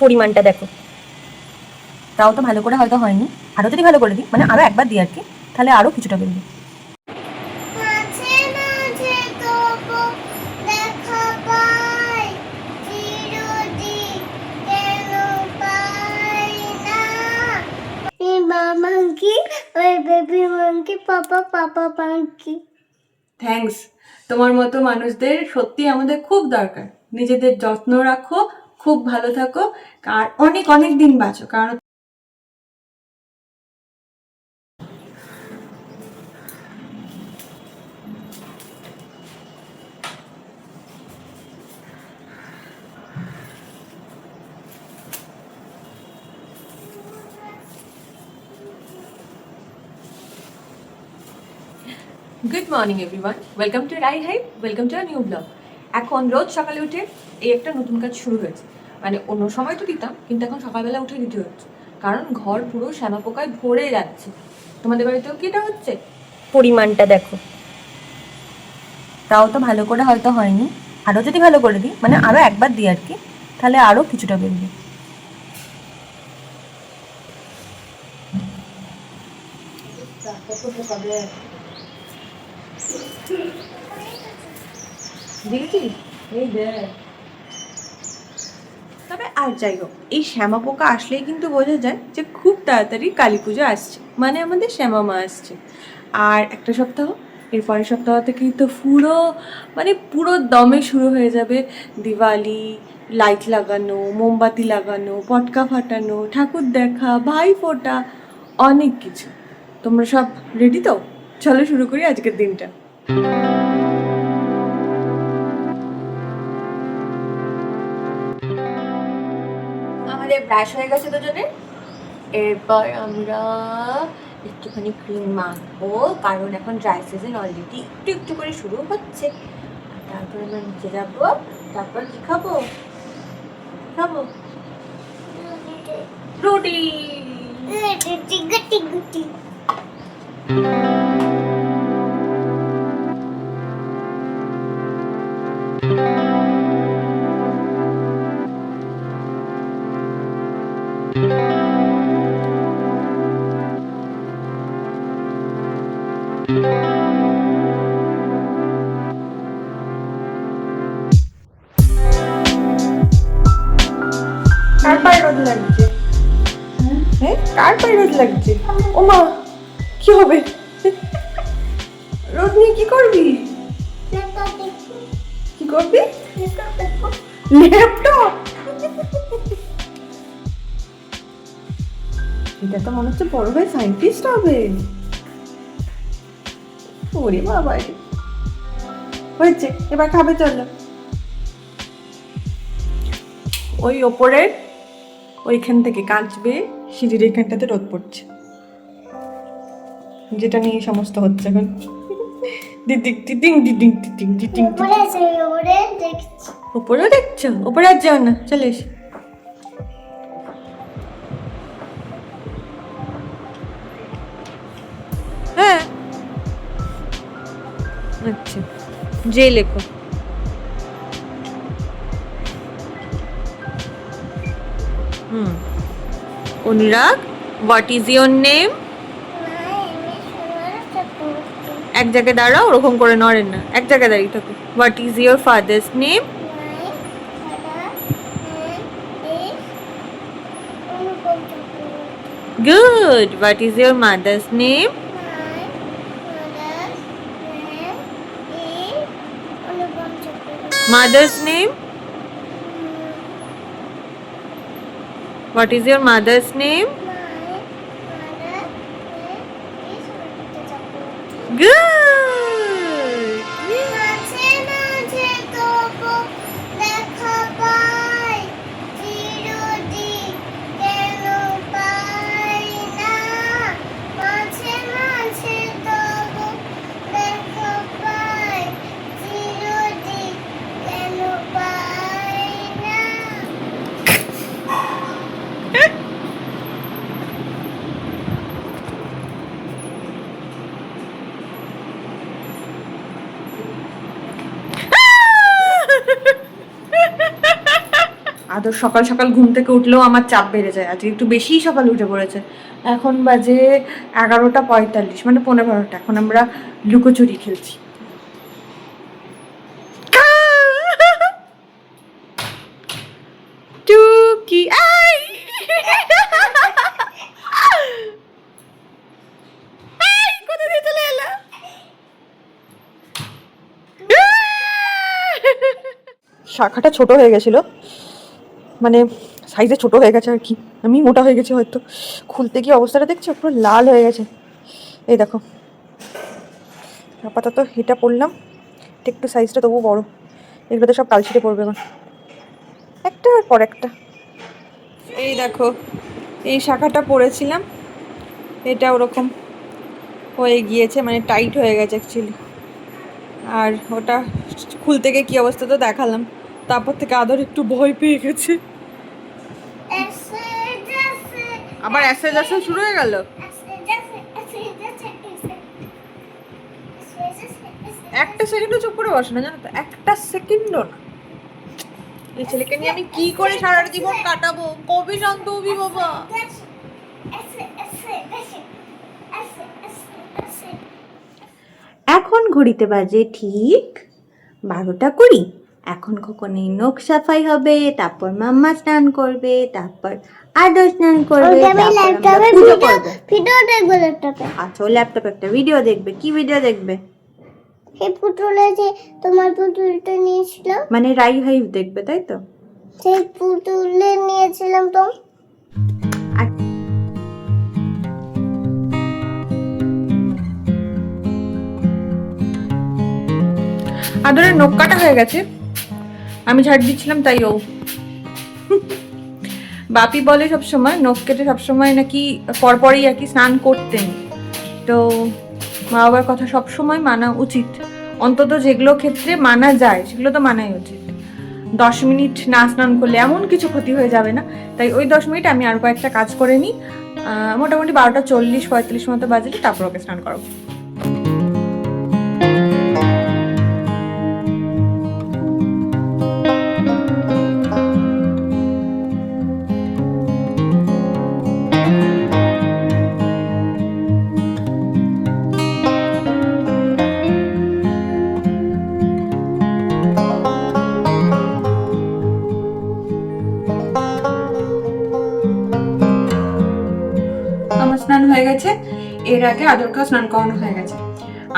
পরিমাণটা দেখো। তাও তো ভালো করে হয়তো হয়নি। আরও যদি ভালো করে দিই মানে আরও একবার দিই আর কি তাহলে আরও কিছুটা বেরোবে। মাঙ্কি ওই baby monkey papa papa monkey তোমার মতো মানুষদের সত্যি আমাদের খুব দরকার। নিজেদের যত্ন রাখো খুব ভালো থাকো। আর অনেক অনেক দিন বাঁচো, কারণ good morning everyone welcome to Rai hi welcome to a new blog এখন রোজ সকালে উঠে এই একটা নতুন কাজ শুরু হয়েছে। মানে অন্য সময় তো দিতাম কিন্তু এখন সকালবেলা উঠে দিতে হচ্ছে। কারণ ঘর পুরো শ্যামা পোকায় ভরে যাচ্ছে। তোমাদের বাড়িতেও কি এটা হচ্ছে? পরিমাণটা দেখো। তাও তো ভালো করে হয়তো হয়নি। আরও যদি ভালো করে দিই মানে আরও একবার দিই আর কি তাহলে আরও কিছুটা বেরোবে। দেখেছিস এই দেখ। তবে আর যাই হোক, এই শ্যামা পোকা আসলেই কিন্তু বোঝা যায় যে খুব তাড়াতাড়ি কালী পুজো আসছে। মানে আমাদের শ্যামা মা আসছে। আর একটা সপ্তাহ, এর পরের সপ্তাহ থেকে তো পুরো মানে পুরো দমে শুরু হয়ে যাবে দিওয়ালি, লাইট লাগানো, মোমবাতি লাগানো, পটকা ফাটানো, ঠাকুর দেখা, ভাই ফোটা, অনেক কিছু। তোমরা সব রেডি তো? চলো শুরু করি আজকের দিনটা। আমাদের ব্রাশ হয়ে গেছে দুজনে। এরপর আমরা একটুখানি ক্রিম মাখবো, কারণ এখন ড্রাই সিজন অলরেডি একটু একটু করে শুরু হচ্ছে। তারপর আমরা নিচে যাব, তারপর কি খাব? খাব? রুটি। গুটি গুটি গুটি। কার পায়ে রোদ লাগছে? ও মা কি হবে? রোদ নিয়ে কি করবি? কি করবি? ল্যাপটপ? এটা তো মনে হচ্ছে বড় হয়ে সায়েন্টিস্ট হবে। ওরে বাবা হয়েছে, এবার খাবে, চলো। ওই ওপরের, ওইখান থেকে কাঁচবে। সিঁড়ির এখানটাতে রোদ পড়ছে যেটা নিয়ে সমস্ত হচ্ছে এখন দেখছি আর যাও না চলে হ্যাঁ আচ্ছা যে লেখো Anurag what is your name এক জায়গায় দাঁড়াও, ওরকম করে নড়েন না। এক জায়গায় দাঁড়িয়ে থাকো। What is your father's name good what is your What is your mother's name? My mother's name is Good. তো সকাল সকাল ঘুম থেকে উঠলেও আমার চাপ বেড়ে যায়। আজকে একটু বেশিই সকাল উঠে পড়েছে। এখন বাজে এগারোটা পঁয়তাল্লিশ মানে পনেরো বারোটা। এখন আমরা লুকোচুরি খেলছি। টুকি আই? শাখাটা ছোট হয়ে গেছিল। মানে সাইজে ছোট হয়ে গেছে আর কি। আমি মোটা হয়ে গেছি হয়তো। খুলতে গিয়ে অবস্থাটা দেখছ? পুরো লাল হয়ে গেছে। এই দেখো। আপাতত এটা পড়লাম এটা একটু সাইজটা তবু বড়। এগুলোতে সব কালশিটে পড়বে এখন একটা আর পর একটা। এই দেখো। এই শাখাটা পরেছিলাম। এটা ওরকম হয়ে গিয়েছে মানে টাইট হয়ে গেছে অ্যাকচুয়ালি আর ওটা খুলতে গিয়ে কী অবস্থা তো দেখালাম। তারপর থেকে আদর একটু ভয় পেয়ে গেছে। আবার অ্যাসেজ আসা শুরু হয়ে গেল? একটা সেকেন্ডও চুপ করে বসে না, জানো তো? একটা সেকেন্ডও না। এই ছেলেকে নিয়ে আমি কি করে সারা জীবন কাটাবো? কবে শান্ত হবি বাবা? এখন ঘড়িতে বাজে ঠিক বারোটা কুড়ি। এখন খোকনের নখ সাফাই হবে তারপর মাম্মা স্নান করবে তারপর আদর স্নান করবে ভিডিও ল্যাপটপে আচ্ছা ও ল্যাপটপে একটা ভিডিও দেখবে কি ভিডিও দেখবে? সেই পুতুলে যে তোমার পুতুলটা নিয়েছিল মানে রাই হাইভ দেখবে তাই তো? সেই পুতুলে নিয়েছিলাম তো। আদরের নখ কাটা হয়ে গেছে। আমি ঝাড় দিচ্ছিলাম, তাই ও। বাপি বলে সব সময় নখ কেটে সবসময় নাকি পরপরই আর কি স্নান করতেন। তো মা বাবার কথা সব সময় মানা উচিত। অন্তত যেগুলো ক্ষেত্রে মানা যায়, সেগুলো তো মানাই উচিত। দশ মিনিট না স্নান করলে এমন কিছু ক্ষতি হয়ে যাবে না। তাই ওই দশ মিনিট আমি আর কয়েকটা কাজ করে নিই। মোটামুটি বারোটা চল্লিশ, পঁয়তাল্লিশ মতো বাজলে তারপর ওকে স্নান করাবো। আগে আদরকেও স্নান করানো হয়ে গেছে।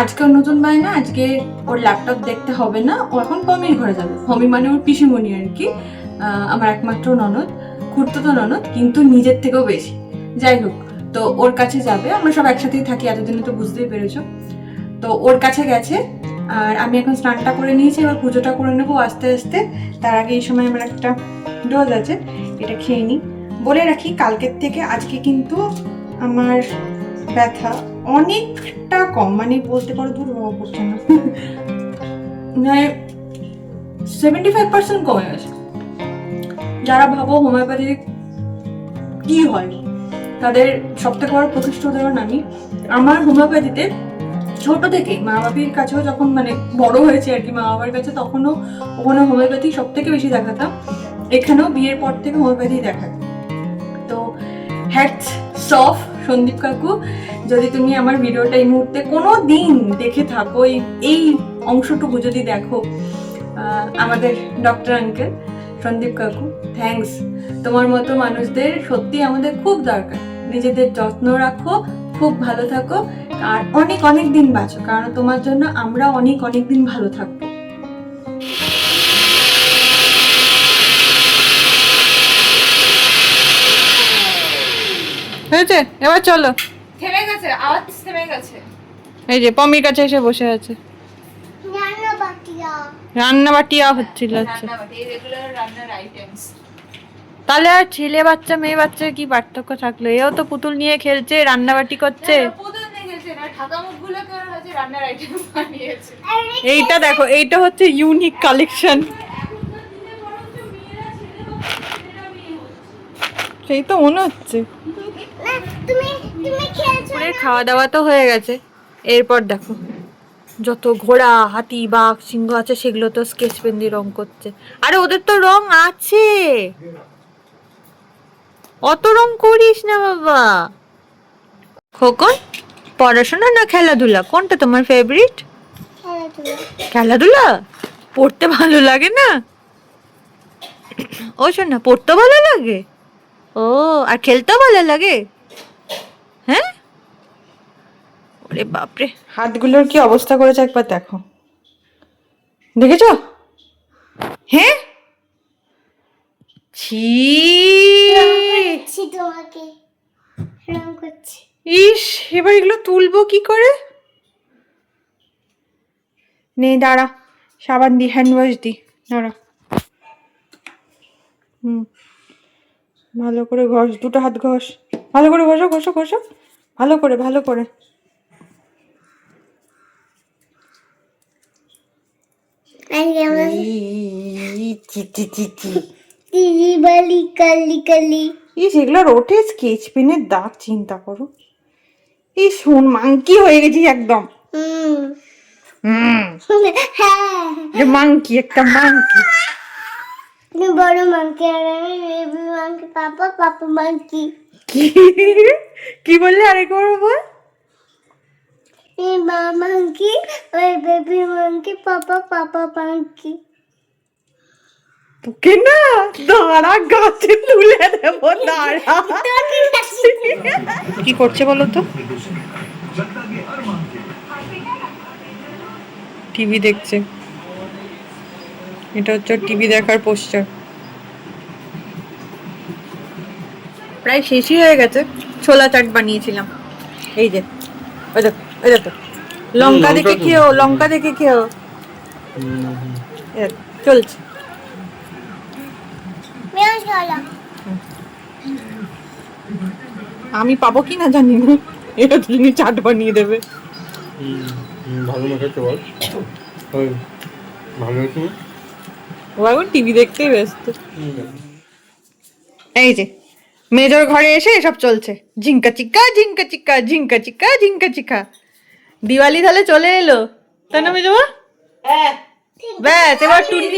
আজকে নতুন বায়না আজকে ওর ল্যাপটপ দেখতে হবে না, ও এখন পমির ঘরে যাবে। পমি মানে ওর পিসিমণি আর কি আমার একমাত্র ননদ, খুঁড়তো তো ননদ, কিন্তু নিজের থেকেও বেশি। যাই হোক, তো ওর কাছে যাবে, আমরা সব একসাথেই থাকি, এতদিনে তো বুঝতেই পেরেছ। তো ওর কাছে গেছে, আর আমি এখন স্নানটা করে নিয়েছি, এবার পুজোটা করে নেব আস্তে আস্তে। তার আগে এই সময় আমার একটা ডোজ আছে, এটা খেয়ে নিই। বলে রাখি, কালকের থেকে আজকে কিন্তু আমার ব্যথা অনেকটা কম। মানে বলতে পারো দূর হওয়া পড়ছে না। মানে সেভেন্টি ফাইভ পার্সেন্ট কমে গেছে। যারা ভাবো হোমিওপ্যাথি কি হয়, তাদের সব থেকে বড় প্রতিষ্ঠ উদাহরণ আমি। আমার হোমিওপ্যাথিতে ছোট থেকে মা বাবির কাছেও যখন মানে বড় হয়েছে আর কি মা বাবার কাছে, তখনও ওখানে হোমিওপ্যাথি সব থেকে বেশি দেখাতাম এখানেও বিয়ের পর থেকে হোমিওপ্যাথি দেখাতাম তো হ্যাটস সফ সন্দীপ কাকু, যদি তুমি আমার ভিডিওটা এই মুহূর্তে কোনো দিন দেখে থাকো, এই এই অংশটুকু যদি দেখো আমাদের ডক্টর আঙ্কেল সন্দীপ কাকু থ্যাঙ্কস তোমার মতো মানুষদের সত্যি আমাদের খুব দরকার। নিজেদের যত্ন রাখো, খুব ভালো থাকো, আর অনেক অনেক দিন বাঁচো, কারণ তোমার জন্য আমরা অনেক অনেক দিন ভালো থাকব। হয়েছে? এবার চলো। থেমে গেছে আওয়াজ থেমে গেছে। এই যে পমির কাছে এসে বসে আছে। রান্না বাটিয়া হচ্ছিল আচ্ছা। রান্নার আইটেমস তাহলে আর ছেলে বাচ্চা মেয়ে বাচ্চার কি পার্থক্য থাকল? এও তো পুতুল নিয়ে খেলছে রান্নাবাটি করছে। পুতুল নিয়ে গেছে না ঢাকা মুখগুলোকে ওরা হচ্ছে রান্নার আইটেম বানিয়েছে। এইটা দেখো এইটা হচ্ছে ইউনিক কালেকশন সেই তো মনে হচ্ছে। খাওয়া দাওয়া তো হয়ে গেছে। এরপর দেখো যত ঘোড়া হাতি বাঘ সিংহ আছে সেগুলো তো স্কেচ পেন দিয়ে রং করছে। আরে ওদের তো রং আছে। অত রং করিস না বাবা। খোকন পড়াশোনা না খেলাধুলা? কোনটা তোমার ফেভারিট খেলাধুলা। পড়তে ভালো লাগে না? ও শোন না পড়তে ভালো লাগে? ও আর খেলতেও ভালো লাগে? হ্যাঁ? ওরে বাপরে। হাতগুলোর কি অবস্থা করেছে একবার দেখো। দেখেছ? হ্যাঁ? ছি। তোমাকে। রং করছি। ইস এবার এগুলো তুলবো কি করে? নে দাঁড়া। সাবান দি হ্যান্ড ওয়াশ দি। দাঁড়া। হুম। ভালো করে ঘষ দুটো হাত ঘষ। ভালো করে ঘষো ঘষো ঘষো ভালো করে ভালো করে। এগুলোর ওঠে স্কেচ পেনের দাগ চিন্তা করো। এই শোন মাংকি হয়ে গেছিস একদম। হুম। হ্যাঁ। মাংকি একটা মাংকি। বড় মাংকি আর আমি baby monkey papa papa monkey কি? কি বললে আরেকবার বল মাংকি ওই baby monkey papa papa monkey তোকে না দাঁড়া গাছে তুলে দেবো দাঁড়া। কি করছে বলো তো? টিভি দেখছে। এটা হচ্ছে টিভি দেখার পোস্টার প্রায় শেষই হয়ে গেছে। ছোলা চাট বানিয়েছিলাম। এই যে ওই দেখো ওই দেখো লঙ্কা দেখে খেও লঙ্কা দেখে দেখো, চলছে। আমি পাবো কি না জানি না। এটা তুমি চাট বানিয়ে দেবে। ভালো বল। ভালো হয়েছে? ও এখন টিভি দেখতেই ব্যস্ত। এই যে মেজর ঘরে এসে এসব চলছে। ঝিঙ্কা চিক্কা ঝিঙ্কা চিক্কা ঝিঙ্কা চিক্কা ঝিঙ্কা চিক্কা। দিওয়ালি তাহলে চলে এলো। তাই না মেজমা? ব্যাস এবার টুনি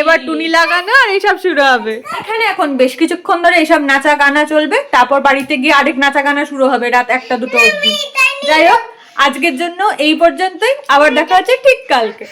এবার টুনি লাগানো আর এইসব শুরু হবে। এখানে এখন বেশ কিছুক্ষণ ধরে এইসব নাচা গানা চলবে। তারপর বাড়িতে গিয়ে আরেক নাচা গানা শুরু হবে রাত একটা দুটো অবধি। যাই হোক আজকের জন্য এই পর্যন্তই। আবার দেখা হচ্ছে ঠিক কালকে।